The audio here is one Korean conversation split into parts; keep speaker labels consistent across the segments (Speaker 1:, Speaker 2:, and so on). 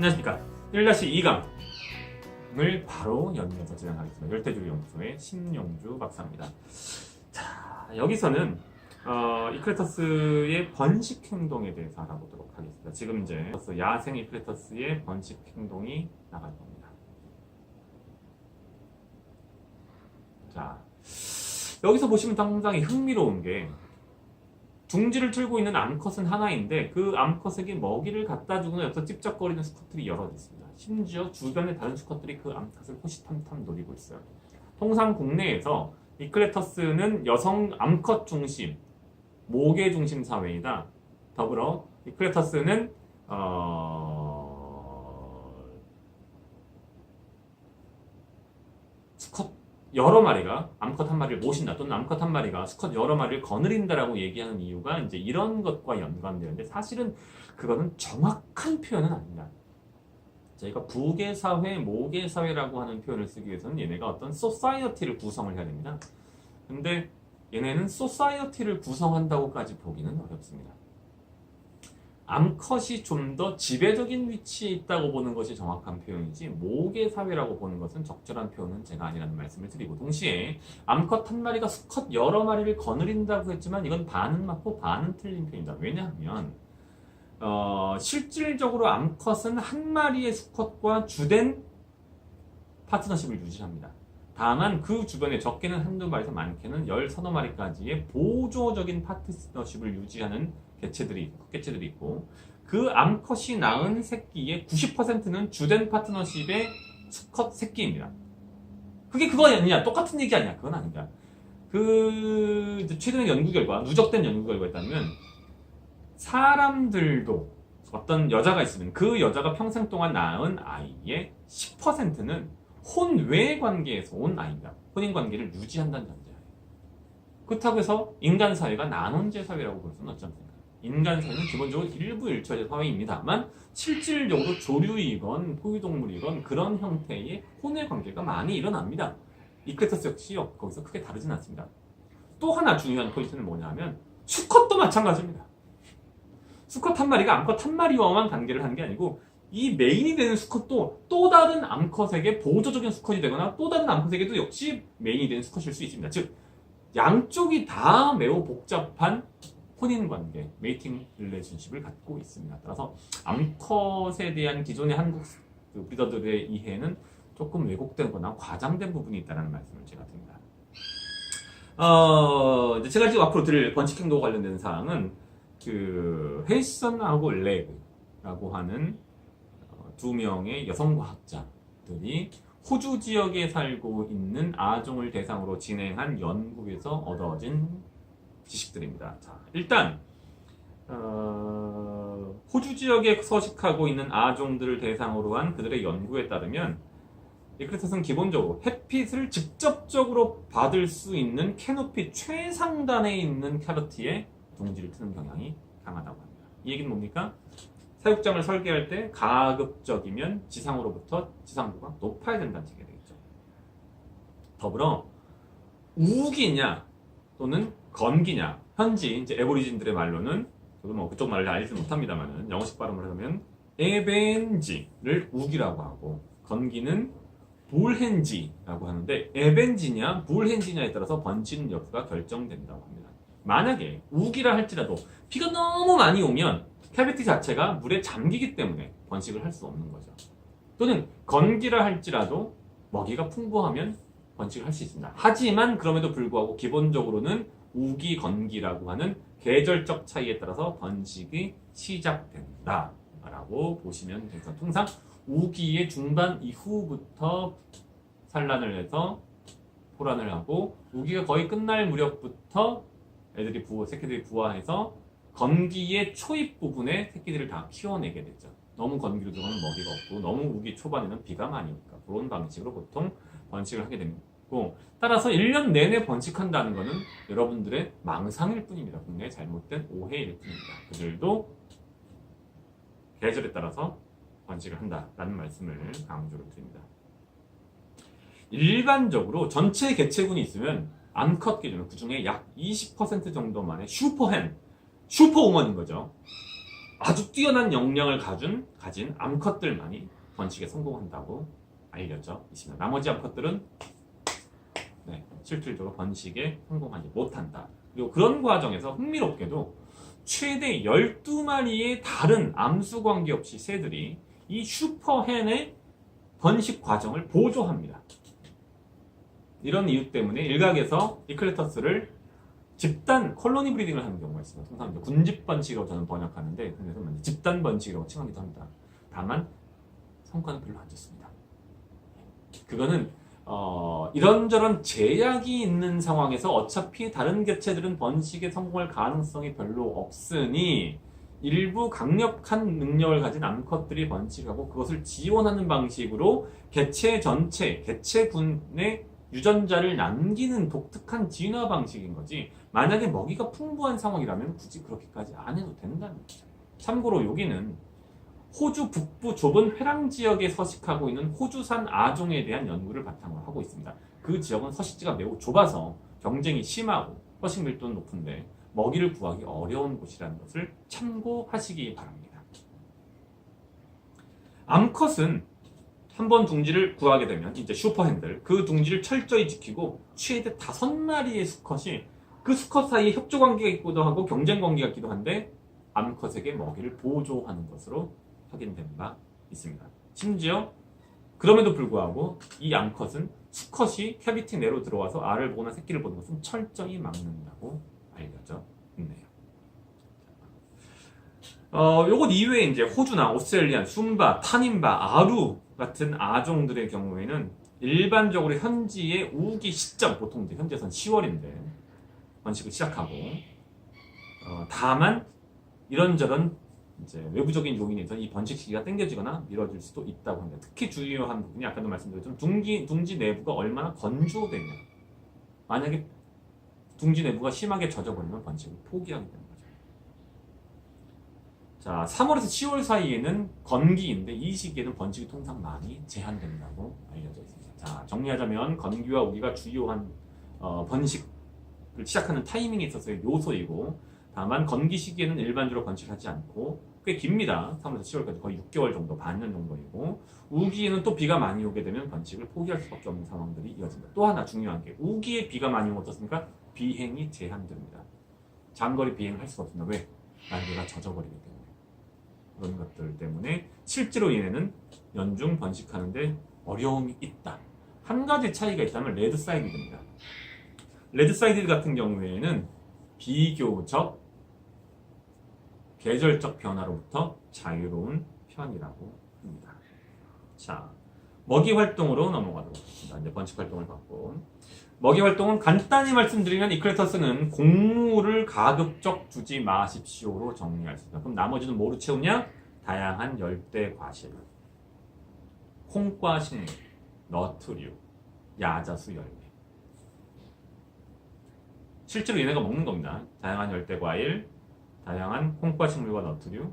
Speaker 1: 안녕하십니까. 1-2강을 바로 연이어서 진행하겠습니다. 열대주리 연구소의 신용주 박사입니다. 자 여기서는 어, 이클레터스의 번식 행동에 대해서 알아보도록 하겠습니다. 지금 이제 야생 이클레터스의 번식 행동이 나갈 겁니다. 자 여기서 보시면 상당히 흥미로운 게 둥지를 틀고 있는 암컷은 하나인데 그 암컷에게 먹이를 갖다 주거나 옆에서 찝쩍거리는 수컷들이 여럿 있습니다. 심지어 주변의 다른 수컷들이 그 암컷을 호시탐탐 노리고 있어요. 통상 국내에서 이클레터스는 여성 암컷 중심, 모계 중심 사회이다. 더불어 이클레터스는 어... 수컷 여러 마리가 암컷 한 마리를 모신다 또는 암컷 한 마리가 수컷 여러 마리를 거느린다라고 얘기하는 이유가 이제 이런 것과 연관되는데 사실은 그거는 정확한 표현은 아닙니다. 저희가 부계 사회, 모계 사회라고 하는 표현을 쓰기 위해서는 얘네가 어떤 소사이어티를 구성을 해야 됩니다. 근데 얘네는 소사이어티를 구성한다고까지 보기는 어렵습니다. 암컷이 좀 더 지배적인 위치에 있다고 보는 것이 정확한 표현이지 모계 사회라고 보는 것은 적절한 표현은 제가 아니라는 말씀을 드리고 동시에 암컷 한 마리가 수컷 여러 마리를 거느린다고 했지만 이건 반은 맞고 반은 틀린 표현이다. 왜냐하면 어, 실질적으로 암컷은 한 마리의 수컷과 주된 파트너십을 유지합니다. 다만 그 주변에 적게는 한두 마리에서 많게는 열 서너 마리까지의 보조적인 파트너십을 유지하는 개체들이 있고, 개체들이 있고 그 암컷이 낳은 새끼의 90%는 주된 파트너십의 수컷 새끼입니다. 그게 그거 아니냐? 똑같은 얘기 아니야? 그건 아니다. 그 최근의 연구 결과, 누적된 연구 결과에 따르면 사람들도 어떤 여자가 있으면 그 여자가 평생 동안 낳은 아이의 10%는 혼외 관계에서 온 아이다. 혼인 관계를 유지한다는 전제예요. 그렇다고 해서 인간 사회가 나논제 사회라고 볼 수는 없지 않습니까? 인간 사회는 기본적으로 일부 일처의 사회입니다만 실질적으로 조류이건 포유동물이건 그런 형태의 혼외 관계가 많이 일어납니다. 이클레터스 역시 거기서 크게 다르진 않습니다. 또 하나 중요한 포인트는 뭐냐면 수컷도 마찬가지입니다. 수컷 한 마리가 암컷 한 마리와만 관계를 하는 게 아니고 이 메인이 되는 수컷도 또 다른 암컷에게 보조적인 수컷이 되거나 또 다른 암컷에게도 역시 메인이 되는 수컷일 수 있습니다. 즉 양쪽이 다 매우 복잡한 혼인 관계, 메이팅 릴레이션십을 갖고 있습니다. 따라서 암컷에 대한 기존의 한국 그 브리더들의 이해는 조금 왜곡된거나 과장된 부분이 있다는 말씀을 제가 드립니다. 어, 제가 지금 앞으로 드릴 번식 행동 관련된 사항은 그 헬선하고 렉라고 하는 어, 두 명의 여성 과학자들이 호주 지역에 살고 있는 아종을 대상으로 진행한 연구에서 얻어진 지식들입니다. 자, 일단 어, 호주 지역에 서식하고 있는 아종들을 대상으로 한 그들의 연구에 따르면 이크레터스는 기본적으로 햇빛을 직접적으로 받을 수 있는 캐노피 최상단에 있는 캐러티에 둥지를 트는 경향이 강하다고 합니다. 이 얘기는 뭡니까? 사육장을 설계할 때 가급적이면 지상으로부터 지상부가 높아야 된다는 얘기가 되겠죠. 더불어 우기냐 또는 건기냐 현지 이제 에보리진들의 말로는 저도 뭐 그쪽 말을 알지 못합니다만은 영어식 발음을 하면 에벤지를 우기라고 하고 건기는 불헨지라고 하는데 에벤지냐 불헨지냐에 따라서 번지는 여부가 결정된다고 합니다. 만약에 우기라 할지라도 비가 너무 많이 오면 캐비티 자체가 물에 잠기기 때문에 번식을 할 수 없는 거죠. 또는 건기라 할지라도 먹이가 풍부하면 번식을 할 수 있습니다. 하지만 그럼에도 불구하고 기본적으로는 우기 건기라고 하는 계절적 차이에 따라서 번식이 시작된다 라고 보시면 되죠. 통상 우기의 중반 이후부터 산란을 해서 포란을 하고 우기가 거의 끝날 무렵부터 애들이 부화, 새끼들이 부화해서 건기의 초입 부분에 새끼들을 다 키워내게 되죠. 너무 건기로 들어가면 먹이가 없고 너무 우기 초반에는 비가 많이 오니까 그런 방식으로 보통 번식을 하게 되고 따라서 1년 내내 번식한다는 것은 여러분들의 망상일 뿐입니다. 국내의 잘못된 오해일 뿐입니다. 그들도 계절에 따라서 번식을 한다라는 말씀을 강조를 드립니다. 일반적으로 전체 개체군이 있으면 암컷 기준은 그 중에 약 20% 정도만의 슈퍼hen, 슈퍼우먼인 거죠. 아주 뛰어난 역량을 가진, 가진 암컷들만이 번식에 성공한다고 알려져 있습니다. 나머지 암컷들은 네, 실질적으로 번식에 성공하지 못한다. 그리고 그런 과정에서 흥미롭게도 최대 12마리의 다른 암수 관계없이 새들이 이 슈퍼헨의 번식 과정을 보조합니다. 이런 이유 때문에 일각에서 이클레터스를 집단 콜로니 브리딩을 하는 경우가 있습니다. 통상 군집 번식이라고 저는 번역하는데 그래서 집단 번식이라고 칭하기도 합니다. 다만 성과는 별로 안 좋습니다. 그거는 어, 이런저런 제약이 있는 상황에서 어차피 다른 개체들은 번식에 성공할 가능성이 별로 없으니 일부 강력한 능력을 가진 암컷들이 번식하고 그것을 지원하는 방식으로 개체 전체, 개체군의 유전자를 남기는 독특한 진화 방식인 거지. 만약에 먹이가 풍부한 상황이라면 굳이 그렇게까지 안 해도 된다는 거죠. 참고로 여기는 호주 북부 좁은 회랑 지역에 서식하고 있는 호주산 아종에 대한 연구를 바탕으로 하고 있습니다. 그 지역은 서식지가 매우 좁아서 경쟁이 심하고 서식 밀도는 높은데 먹이를 구하기 어려운 곳이라는 것을 참고하시기 바랍니다. 암컷은 한 번 둥지를 구하게 되면 이제 슈퍼핸들 그 둥지를 철저히 지키고 최대 다섯 마리의 수컷이 그 수컷 사이에 협조 관계가 있기도 하고 경쟁 관계가 있기도 한데 암컷에게 먹이를 보조하는 것으로 확인된 바 있습니다. 심지어 그럼에도 불구하고 이 암컷은 수컷이 캐비티 내로 들어와서 알을 보거나 새끼를 보는 것은 철저히 막는다고 알려져 있네요. 어, 요것 이외에 이제 호주나 오스트레일리안, 숨바, 타닌바, 아루 같은 아종들의 경우에는 일반적으로 현지의 우기 시점, 보통 이제 현재선 10월인데 번식을 시작하고 어, 다만 이런저런 이제 외부적인 요인에 있어서 이 번식 시기가 당겨지거나 미뤄질 수도 있다고 합니다. 특히 주요한 부분이 아까도 말씀드렸지만 둥지, 둥지 내부가 얼마나 건조되냐. 만약에 둥지 내부가 심하게 젖어버리면 번식을 포기하게 되는 거죠. 자, 3월에서 10월 사이에는 건기인데 이 시기에는 번식이 통상 많이 제한된다고 알려져 있습니다. 자, 정리하자면 건기와 우기가 주요한 어, 번식을 시작하는 타이밍에 있어서의 요소이고 다만 건기 시기에는 일반적으로 번식하지 않고 꽤 깁니다. 3월에서 10월까지 거의 6개월 정도, 반년 정도이고 우기에는 또 비가 많이 오게 되면 번식을 포기할 수밖에 없는 상황들이 이어집니다. 또 하나 중요한 게 우기에 비가 많이 오면 어떻습니까? 비행이 제한됩니다. 장거리 비행을 할 수가 없습니다. 왜? 날개가 젖어버리기 때문에. 그런 것들 때문에 실제로 얘네는 연중 번식하는데 어려움이 있다. 한 가지 차이가 있다면 레드 사이드입니다. 레드 사이드 같은 경우에는 비교적 계절적 변화로부터 자유로운 편이라고 합니다. 자, 먹이 활동으로 넘어가도록 하겠습니다. 이제 번식 활동을 봤고. 먹이 활동은 간단히 말씀드리면 이클레터스는 곡물을 가급적 주지 마십시오로 정리할 수 있습니다. 그럼 나머지는 뭐로 채우냐? 다양한 열대 과실, 콩과 식물, 너트류, 야자수 열매. 실제로 얘네가 먹는 겁니다. 다양한 열대 과일, 다양한 콩과 식물과 너트류,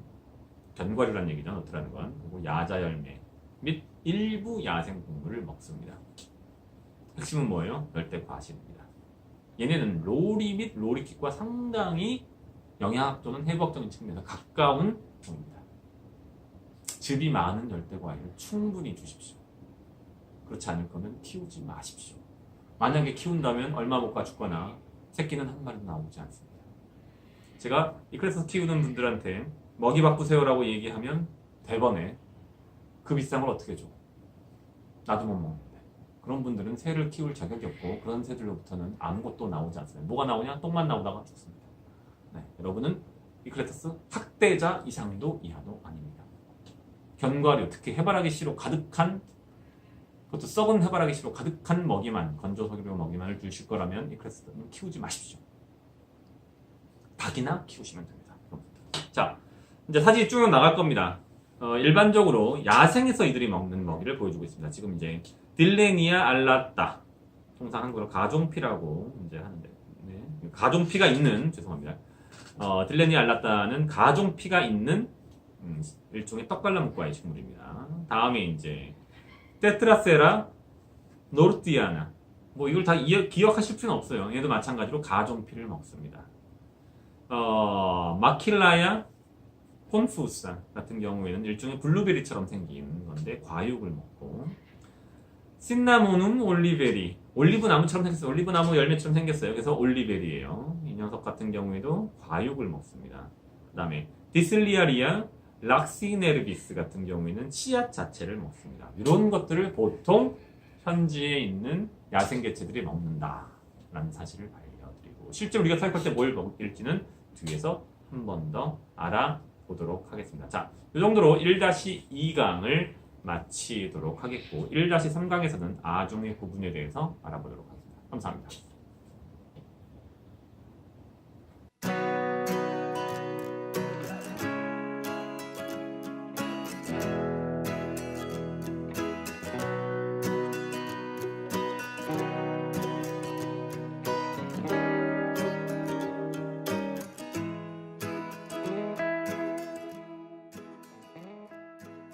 Speaker 1: 견과류란 얘기죠. 너트라는 건. 그리고 야자 열매 및 일부 야생 동물을 먹습니다. 핵심은 뭐예요? 열대 과실입니다. 얘네는 로리 및 로리킥과 상당히 영양학 또는 해부학적인 측면에서 가까운 종입니다. 즙이 많은 열대 과일을 충분히 주십시오. 그렇지 않을 거면 키우지 마십시오. 만약에 키운다면 얼마 못 가 죽거나 새끼는 한 마리도 나오지 않습니다. 제가 이 클래스 키우는 분들한테 먹이 바꾸세요라고 얘기하면 대번에 그 비싼 걸 어떻게 줘? 나도 못 먹는데. 그런 분들은 새를 키울 자격이 없고 그런 새들로부터는 아무것도 나오지 않습니다. 뭐가 나오냐? 똥만 나오다가 죽습니다. 네, 여러분은 이클레터스 학대자 이상도 이하도 아닙니다. 견과류, 특히 해바라기 씨로 가득한 그것도 썩은 해바라기 씨로 가득한 먹이만, 건조 석유로 먹이만을 주실 거라면 이클레스는 키우지 마십시오. 닭이나 키우시면 됩니다. 자, 이제 사진이 쭉 나갈 겁니다. 어, 일반적으로 야생에서 이들이 먹는 먹이를 보여주고 있습니다. 지금 이제 딜레니아 알라따 통상 한국어로 가종피라고 이제 하는데 네. 가종피가 있는 죄송합니다. 어, 딜레니아 알라따는 가종피가 있는 음, 일종의 떡갈나무과의 식물입니다. 다음에 이제 테트라세라 노르티아나 뭐 이걸 다 이- 기억하실 필요는 없어요. 얘도 마찬가지로 가종피를 먹습니다. 어, 마킬라야 폰푸사 같은 경우에는 일종의 블루베리처럼 생긴 건데 과육을 먹고 신나모눔 올리베리 올리브 나무처럼 생겼어요. 올리브 나무 열매처럼 생겼어요. 그래서 올리베리예요. 이 녀석 같은 경우에도 과육을 먹습니다. 그다음에 디슬리아리아 락시네르비스 같은 경우에는 씨앗 자체를 먹습니다. 이런 것들을 보통 현지에 있는 야생 개체들이 먹는다라는 사실을 알려드리고 실제 우리가 사육할 때 뭘 먹일지는 뒤에서 한 번 더 알아보도록 하겠습니다. 자, 이 정도로 1-2강을 마치도록 하겠고 1-3강에서는 아종의 구분에 대해서 알아보도록 하겠습니다. 감사합니다.